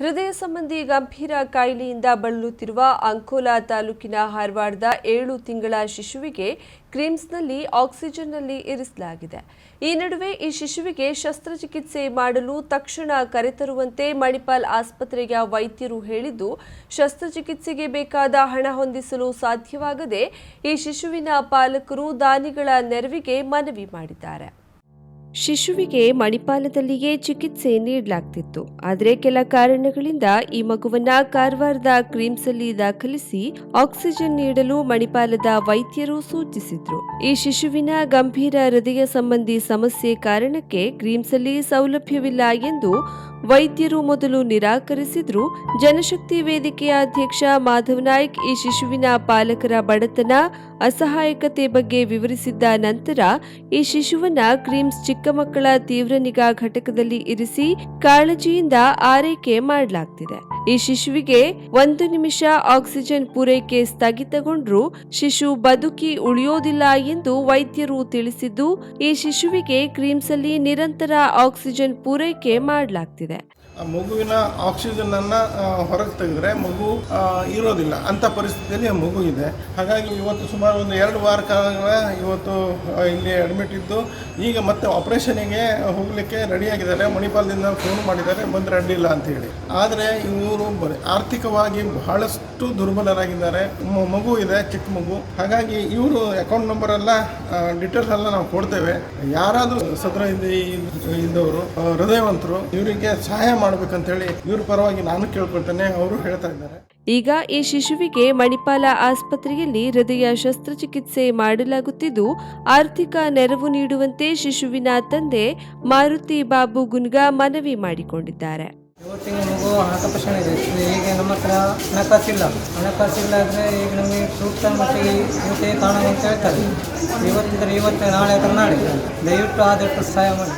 ಹೃದಯ ಸಂಬಂಧಿ ಗಂಭೀರ ಕಾಯಿಲೆಯಿಂದ ಬಳಲುತ್ತಿರುವ ಅಂಕೋಲಾ ತಾಲೂಕಿನ ಹಾರವಾಡದ ಏಳು ತಿಂಗಳ ಶಿಶುವಿಗೆ ಕ್ರಿಮ್ಸ್ನಲ್ಲಿ ಆಕ್ಸಿಜನ್ನಲ್ಲಿ ಇರಿಸಲಾಗಿದೆ. ಈ ನಡುವೆ ಈ ಶಿಶುವಿಗೆ ಶಸ್ತ್ರಚಿಕಿತ್ಸೆ ಮಾಡಲು ತಕ್ಷಣ ಕರೆತರುವಂತೆ ಮಣಿಪಾಲ್ ಆಸ್ಪತ್ರೆಯ ವೈದ್ಯರು ಹೇಳಿದ್ದು, ಶಸ್ತ್ರಚಿಕಿತ್ಸೆಗೆ ಬೇಕಾದ ಹಣ ಹೊಂದಿಸಲು ಸಾಧ್ಯವಾಗದೆ ಈ ಶಿಶುವಿನ ಪಾಲಕರು ದಾನಿಗಳ ನೆರವಿಗೆ ಮನವಿ ಮಾಡಿದ್ದಾರೆ. ಶಿಶುವಿಗೆ ಮಣಿಪಾಲದಲ್ಲಿಯೇ ಚಿಕಿತ್ಸೆ ನೀಡಲಾಗ್ತಿತ್ತು. ಆದರೆ ಕೆಲ ಕಾರಣಗಳಿಂದ ಈ ಮಗುವನ್ನ ಕಾರವಾರದ ಕ್ರೀಮ್ಸಲ್ಲಿ ದಾಖಲಿಸಿ ಆಕ್ಸಿಜನ್ ನೀಡಲು ಮಣಿಪಾಲದ ವೈದ್ಯರು ಸೂಚಿಸಿದ್ರು. ಈ ಶಿಶುವಿನ ಗಂಭೀರ ಹೃದಯ ಸಂಬಂಧಿ ಸಮಸ್ಯೆ ಕಾರಣಕ್ಕೆ ಕ್ರೀಮ್ಸಲ್ಲಿ ಸೌಲಭ್ಯವಿಲ್ಲ ಎಂದು ವೈದ್ಯರು ಮೊದಲು ನಿರಾಕರಿಸಿದ್ರು. ಜನಶಕ್ತಿ ವೇದಿಕೆಯ ಅಧ್ಯಕ್ಷ ಮಾಧವ್ ನಾಯ್ಕ್ ಈ ಶಿಶುವಿನ ಪಾಲಕರ ಬಡತನ, ಅಸಹಾಯಕತೆ ಬಗ್ಗೆ ವಿವರಿಸಿದ್ದ ನಂತರ ಈ ಶಿಶುವನ್ನ ಕ್ರೀಮ್ಸ್ ಚಿಕ್ಕ ಮಕ್ಕಳ ತೀವ್ರ ನಿಗಾ ಘಟಕದಲ್ಲಿ ಇರಿಸಿ ಕಾಳಜಿಯಿಂದ ಆರೈಕೆ ಮಾಡಲಾಗ್ತಿದೆ. ಈ ಶಿಶುವಿಗೆ ಒಂದು ನಿಮಿಷ ಆಕ್ಸಿಜನ್ ಪೂರೈಕೆ ಸ್ಥಗಿತಗೊಂಡ್ರೂ. ಶಿಶು ಬದುಕಿ ಉಳಿಯೋದಿಲ್ಲ ಎಂದು ವೈದ್ಯರು ತಿಳಿಸಿದ್ದು, ಈ ಶಿಶುವಿಗೆ ಕ್ರೀಮ್ಸ್ ಅಲ್ಲಿ ನಿರಂತರ ಆಕ್ಸಿಜನ್ ಪೂರೈಕೆ ಮಾಡಲಾಗ್ತಿದೆ. ಆ ಮಗುವಿನ ಆಕ್ಸಿಜನ್ ಅನ್ನ ಹೊರಗೆ ತೆಗೆದ್ರೆ ಮಗು ಇರೋದಿಲ್ಲ. ಅಂತ ಪರಿಸ್ಥಿತಿಯಲ್ಲಿ ಮಗು ಇದೆ. ಹಾಗಾಗಿ ಇವತ್ತು ಸುಮಾರು ಒಂದು ಎರಡು ವಾರ ಕಾಲ ಇವತ್ತು ಇಲ್ಲಿ ಅಡ್ಮಿಟ್ ಇದ್ದು, ಈಗ ಮತ್ತೆ ಆಪರೇಷನಿಗೆ ಹೋಗಲಿಕ್ಕೆ ರೆಡಿಯಾಗಿದ್ದಾರೆ ಮಣಿಪಾಲದಿಂದ ಫೋನ್ ಮಾಡಿದ್ದಾರೆ, ಬಂದರೆ ಅಡ್ಡಿಲ್ಲ ಅಂತ ಹೇಳಿ. ಆದರೆ ಇವರು ಆರ್ಥಿಕವಾಗಿ ಬಹಳಷ್ಟು ದುರ್ಬಲರಾಗಿದ್ದಾರೆ. ಮಗು ಇದೆ, ಚಿಕ್ಕ ಮಗು. ಹಾಗಾಗಿ ಇವರು ಅಕೌಂಟ್ ನಂಬರ್ ಎಲ್ಲ ಡೀಟೇಲ್ಸ್ ಎಲ್ಲ ನಾವು ಕೊಡ್ತೇವೆ. ಯಾರಾದರೂ ಸದ್ರ ಇದ್ದವರು ಹೃದಯವಂತರು, ಇವರಿಗೆ ಸಹಾಯ ಮಾಡ್ಬೇಕಂತೇಳಿ ಇವ್ರ ಪರವಾಗಿ ನಾನು ಕೇಳ್ಕೊಳ್ತೇನೆ ಅವರು ಹೇಳ್ತಾ ಇದ್ದಾರೆ. ಈಗ ಈ ಶಿಶುವಿಗೆ ಮಣಿಪಾಲ ಆಸ್ಪತ್ರೆಯಲ್ಲಿ ಹೃದಯ ಶಸ್ತ್ರಚಿಕಿತ್ಸೆ ಮಾಡಲಾಗುತ್ತಿದ್ದು ಆರ್ಥಿಕ ನೆರವು ನೀಡುವಂತೆ ಶಿಶುವಿನ ತಂದೆ ಮಾರುತಿ ಬಾಬು ಗುನ್ಗ ಮನವಿ ಮಾಡಿಕೊಂಡಿದ್ದಾರೆ. ಇವತ್ತಿನ ಮಗು ಹಣಕಾಸು ಇದೆ. ಈಗ ನಮ್ಮ ಹತ್ರ ಹಣಕಾಸಿಲ್ಲ. ಹಣಕಾಸಿಲ್ಲ ಅಂದರೆ ಈಗ ನಮಗೆ ಸೂಕ್ತ ಮಟ್ಟಿಗೆ ಇವತ್ತೇ ಅಂತ ಹೇಳ್ತಾರೆ. ಇವತ್ತಿದ್ರೆ ಇವತ್ತು ನಾಳೆ ಅಥವಾ ನಾಳೆ ದಯವಿಟ್ಟು ಆದಷ್ಟು ಸಹಾಯ ಮಾಡಿ.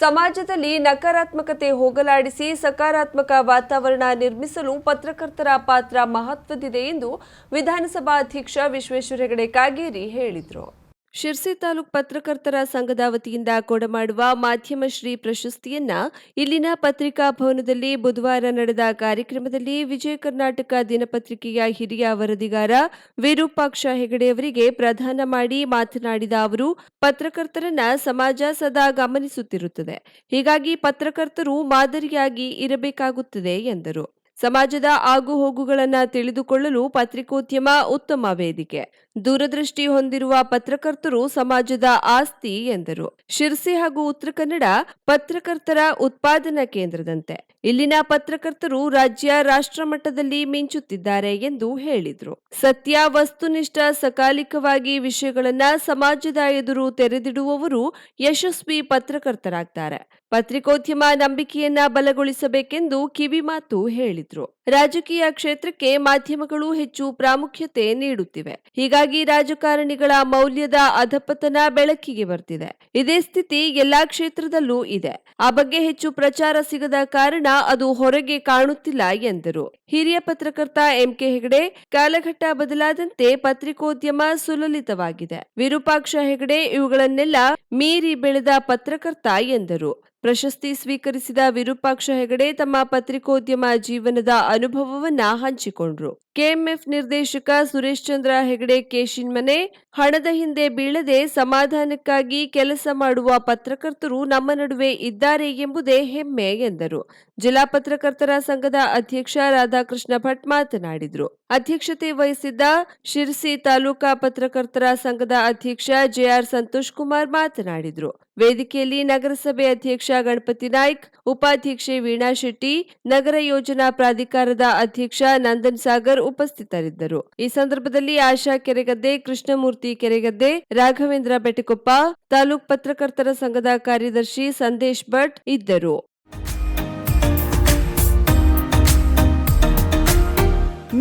ಸಮಾಜದಲ್ಲಿ ನಕಾರಾತ್ಮಕತೆ ಹೋಗಲಾಡಿಸಿ ಸಕಾರಾತ್ಮಕ ವಾತಾವರಣ ನಿರ್ಮಿಸಲು ಪತ್ರಕರ್ತರ ಪಾತ್ರ ಮಹತ್ವದಿದೆ ಎಂದು ವಿಧಾನಸಭಾ ಅಧ್ಯಕ್ಷ ವಿಶ್ವೇಶ್ವರ ಹೆಗಡೆ ಕಾಗೇರಿ ಹೇಳಿದರು. ಶಿರ್ಸಿ ತಾಲೂಕ್ ಪತ್ರಕರ್ತರ ಸಂಘದ ವತಿಯಿಂದ ಕೊಡಮಾಡುವ ಮಾಧ್ಯಮ ಶ್ರೀ ಪ್ರಶಸ್ತಿಯನ್ನ ಇಲ್ಲಿನ ಪತ್ರಿಕಾ ಭವನದಲ್ಲಿ ಬುಧವಾರ ನಡೆದ ಕಾರ್ಯಕ್ರಮದಲ್ಲಿ ವಿಜಯ ಕರ್ನಾಟಕ ದಿನಪತ್ರಿಕೆಯ ಹಿರಿಯ ವರದಿಗಾರ ವಿರೂಪಾಕ್ಷ ಹೆಗಡೆಯವರಿಗೆ ಪ್ರದಾನ ಮಾಡಿ ಮಾತನಾಡಿದ ಅವರು, ಪತ್ರಕರ್ತರನ್ನ ಸಮಾಜ ಸದಾ ಗಮನಿಸುತ್ತಿರುತ್ತದೆ. ಹೀಗಾಗಿ ಪತ್ರಕರ್ತರು ಮಾದರಿಯಾಗಿ ಇರಬೇಕಾಗುತ್ತದೆ ಎಂದರು. ಸಮಾಜದ ಆಗುಹೋಗುಗಳನ್ನ ತಿಳಿದುಕೊಳ್ಳಲು ಪತ್ರಿಕೋದ್ಯಮ ಉತ್ತಮ ವೇದಿಕೆ. ದೂರದೃಷ್ಟಿ ಹೊಂದಿರುವ ಪತ್ರಕರ್ತರು ಸಮಾಜದ ಆಸ್ತಿ ಎಂದರು. ಶಿರ್ಸಿ ಹಾಗೂ ಉತ್ತರ ಕನ್ನಡ ಪತ್ರಕರ್ತರ ಉತ್ಪಾದನಾ ಕೇಂದ್ರದಂತೆ. ಇಲ್ಲಿನ ಪತ್ರಕರ್ತರು ರಾಜ್ಯ ರಾಷ್ಟ್ರ ಮಟ್ಟದಲ್ಲಿ ಮಿಂಚುತ್ತಿದ್ದಾರೆ ಎಂದು ಹೇಳಿದ್ರು. ಸತ್ಯ, ವಸ್ತುನಿಷ್ಠ, ಸಕಾಲಿಕವಾಗಿ ವಿಷಯಗಳನ್ನ ಸಮಾಜದ ಎದುರು ತೆರೆದಿಡುವವರು ಯಶಸ್ವಿ ಪತ್ರಕರ್ತರಾಗ್ತಾರೆ. ಪತ್ರಿಕೋದ್ಯಮ ನಂಬಿಕೆಯನ್ನ ಬಲಗೊಳಿಸಬೇಕೆಂದು ಕಿವಿಮಾತು ಹೇಳಿದ್ರು. ರಾಜಕೀಯ ಕ್ಷೇತ್ರಕ್ಕೆ ಮಾಧ್ಯಮಗಳು ಹೆಚ್ಚು ಪ್ರಾಮುಖ್ಯತೆ ನೀಡುತ್ತಿವೆ. ಹೀಗಾಗಿ ರಾಜಕಾರಣಿಗಳ ಮೌಲ್ಯದ ಅಧಪತನ ಬೆಳಕಿಗೆ ಬರ್ತಿದೆ. ಇದೇ ಸ್ಥಿತಿ ಎಲ್ಲಾ ಕ್ಷೇತ್ರದಲ್ಲೂ ಇದೆ. ಆ ಬಗ್ಗೆ ಹೆಚ್ಚು ಪ್ರಚಾರ ಸಿಗದ ಕಾರಣ ಅದು ಹೊರಗೆ ಕಾಣುತ್ತಿಲ್ಲ ಎಂದರು. ಹಿರಿಯ ಪತ್ರಕರ್ತ ಎಂಕೆ ಹೆಗಡೆ, ಕಾಲಘಟ್ಟ ಬದಲಾದಂತೆ ಪತ್ರಿಕೋದ್ಯಮ ಸುಲಲಿತವಾಗಿದೆ. ವಿರೂಪಾಕ್ಷ ಹೆಗಡೆ ಇವುಗಳನ್ನೆಲ್ಲ ಮೀರಿ ಬೆಳೆದ ಪತ್ರಕರ್ತ ಎಂದರು. ಪ್ರಶಸ್ತಿ ಸ್ವೀಕರಿಸಿದ ವಿರೂಪಾಕ್ಷ ಹೆಗಡೆ ತಮ್ಮ ಪತ್ರಿಕೋದ್ಯಮ ಜೀವನದ ಅನುಭವವನ್ನ ಹಂಚಿಕೊಂಡ್ರು. ಕೆಎಂಎಫ್ ನಿರ್ದೇಶಕ ಸುರೇಶ್ ಚಂದ್ರ ಹೆಗಡೆ ಕೇಶಿನ್ಮನೆ ಹಣದ ಹಿಂದೆ ಬೀಳದೆ ಸಮಾಧಾನಕ್ಕಾಗಿ ಕೆಲಸ ಮಾಡುವ ಪತ್ರಕರ್ತರು ನಮ್ಮ ನಡುವೆ ಇದ್ದಾರೆ ಎಂಬುದೇ ಹೆಮ್ಮೆ ಎಂದರು. ಜಿಲ್ಲಾ ಪತ್ರಕರ್ತರ ಸಂಘದ ಅಧ್ಯಕ್ಷ ರಾಧಾಕೃಷ್ಣ ಭಟ್ ಮಾತನಾಡಿದರು. ಅಧ್ಯಕ್ಷತೆ ವಹಿಸಿದ್ದ ಶಿರ್ಸಿ ತಾಲೂಕಾ ಪತ್ರಕರ್ತರ ಸಂಘದ ಅಧ್ಯಕ್ಷ ಜೆಆರ್ ಸಂತೋಷ್ ಕುಮಾರ್ ಮಾತನಾಡಿದರು. ವೇದಿಕೆಯಲ್ಲಿ ನಗರಸಭೆ ಅಧ್ಯಕ್ಷ ಗಣಪತಿ ನಾಯ್ಕ್, ಉಪಾಧ್ಯಕ್ಷೆ ವೀಣಾ ಶೆಟ್ಟಿ, ನಗರ ಯೋಜನಾ ಪ್ರಾಧಿಕಾರದ ಅಧ್ಯಕ್ಷ ನಂದನ್ ಸಾಗರ್ ಉಪಸ್ಥಿತರಿದ್ದರು. ಈ ಸಂದರ್ಭದಲ್ಲಿ ಆಶಾ ಕೆರೆಗದ್ದೆ ಕೃಷ್ಣಮೂರ್ತಿ ಕೆರೆಗದ್ದೆ, ರಾಘವೇಂದ್ರ ಬೆಟಕೊಪ್ಪ ತಾಲೂಕ್ ಪತ್ರಕರ್ತರ ಸಂಘದ ಕಾರ್ಯದರ್ಶಿ ಸಂದೇಶ್ ಭಟ್ ಇದ್ದರು.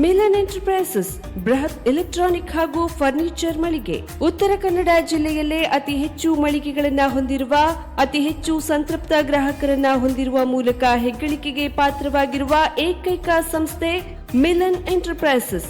ಮಿಲನ್ ಎಂಟರ್ಪ್ರೈಸಸ್, ಬೃಹತ್ ಎಲೆಕ್ಟ್ರಾನಿಕ್ ಹಾಗೂ ಫರ್ನಿಚರ್ ಮಳಿಗೆ. ಉತ್ತರ ಕನ್ನಡ ಜಿಲ್ಲೆಯಲ್ಲೇ ಅತಿ ಹೆಚ್ಚು ಮಳಿಗೆಗಳನ್ನ ಹೊಂದಿರುವ, ಅತಿ ಹೆಚ್ಚು ಸಂತೃಪ್ತ ಗ್ರಾಹಕರನ್ನ ಹೊಂದಿರುವ ಮೂಲಕ ಹೆಗ್ಗಳಿಕೆಗೆ ಪಾತ್ರವಾಗಿರುವ ಏಕೈಕ ಸಂಸ್ಥೆ ಮಿಲನ್ ಎಂಟರ್ಪ್ರೈಸಸ್.